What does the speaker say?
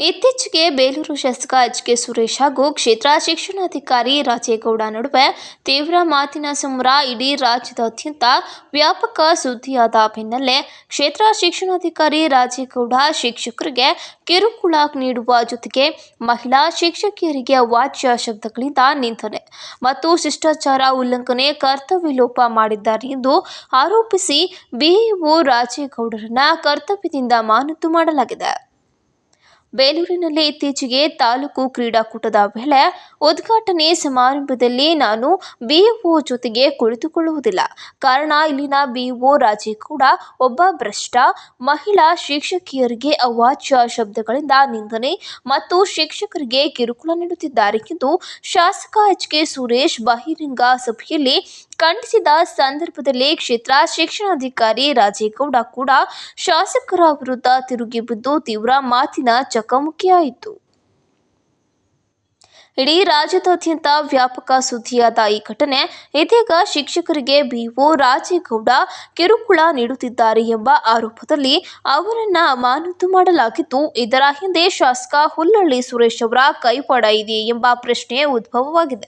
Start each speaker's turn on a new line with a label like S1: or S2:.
S1: ಇತ್ತೀಚೆಗೆ ಬೇಲೂರು ಶಾಸಕ H K Suresh ಹಾಗೂ ಕ್ಷೇತ್ರ ಶಿಕ್ಷಣಾಧಿಕಾರಿ ರಾಜೇಗೌಡ ನಡುವೆ ತೀವ್ರ ಮಾತಿನ ಸಮರ ಇಡೀ ರಾಜ್ಯದಾದ್ಯಂತ ವ್ಯಾಪಕ ಸುದ್ದಿಯಾದ ಬೆನ್ನಲ್ಲೇ ಕ್ಷೇತ್ರ ಶಿಕ್ಷಣಾಧಿಕಾರಿ ರಾಜೇಗೌಡ ಶಿಕ್ಷಕರಿಗೆ ಕಿರುಕುಳ ನೀಡುವ ಜೊತೆಗೆ ಮಹಿಳಾ ಶಿಕ್ಷಕಿಯರಿಗೆ ವಾಚ್ಯ ಶಬ್ದಗಳಿಂದ ನಿಂದನೆ ಮತ್ತು ಶಿಷ್ಟಾಚಾರ ಉಲ್ಲಂಘನೆ ಕರ್ತವ್ಯ ಲೋಪ ಮಾಡಿದ್ದಾರೆ ಎಂದು ಆರೋಪಿಸಿ ಬಿಇಒ ರಾಜೇಗೌಡರನ್ನ ಕರ್ತವ್ಯದಿಂದ ಮಾನತು ಮಾಡಲಾಗಿದೆ. ಬೇಲೂರಿನಲ್ಲಿ ಇತ್ತೀಚೆಗೆ ತಾಲೂಕು ಕ್ರೀಡಾಕೂಟದ ವೇಳೆ ಉದ್ಘಾಟನೆ ಸಮಾರಂಭದಲ್ಲಿ ನಾನು ಬಿಇಒ ಜೊತೆಗೆ ಕುಳಿತುಕೊಳ್ಳುವುದಿಲ್ಲ. ಕಾರಣ ಇಲ್ಲಿನ ಬಿಇಒ ಕೂಡ ಒಬ್ಬ ಭ್ರಷ್ಟ, ಮಹಿಳಾ ಶಿಕ್ಷಕಿಯರಿಗೆ ಅವಾಚ್ಯ ಶಬ್ದಗಳಿಂದ ನಿಂದನೆ ಮತ್ತು ಶಿಕ್ಷಕರಿಗೆ ಕಿರುಕುಳ ನೀಡುತ್ತಿದ್ದಾರೆ ಎಂದು ಶಾಸಕ ಎಚ್ ಕೆ ಸುರೇಶ್ ಬಹಿರಂಗ ಸಭೆಯಲ್ಲಿ ಖಂಡಿಸಿದ ಸಂದರ್ಭದಲ್ಲಿ ಕ್ಷೇತ್ರ ಶಿಕ್ಷಣಾಧಿಕಾರಿ ರಾಜೇಗೌಡ ಕೂಡ ಶಾಸಕರ ವಿರುದ್ಧ ತಿರುಗಿ ಬಿದ್ದು ತೀವ್ರ ಮಾತಿನ ಚಕಮಕಿಯಾಯಿತು ಇಡೀ ರಾಜ್ಯದಾದ್ಯಂತ ವ್ಯಾಪಕ ಸುದ್ದಿಯಾದ ಈ ಘಟನೆ, ಇದೀಗ ಶಿಕ್ಷಕರಿಗೆ ಬಿಒ ರಾಜೇಗೌಡ ಕಿರುಕುಳ ನೀಡುತ್ತಿದ್ದಾರೆ ಎಂಬ ಆರೋಪದಲ್ಲಿ ಅವರನ್ನ ಅಮಾನತು ಮಾಡಲಾಗಿದ್ದು, ಇದರ ಹಿಂದೆ ಶಾಸಕ ಹುಲ್ಲಳ್ಳಿ ಸುರೇಶ್ ಅವರ ಕೈವಾಡ ಇದೆಯೇ ಎಂಬ ಪ್ರಶ್ನೆ ಉದ್ಭವವಾಗಿದೆ.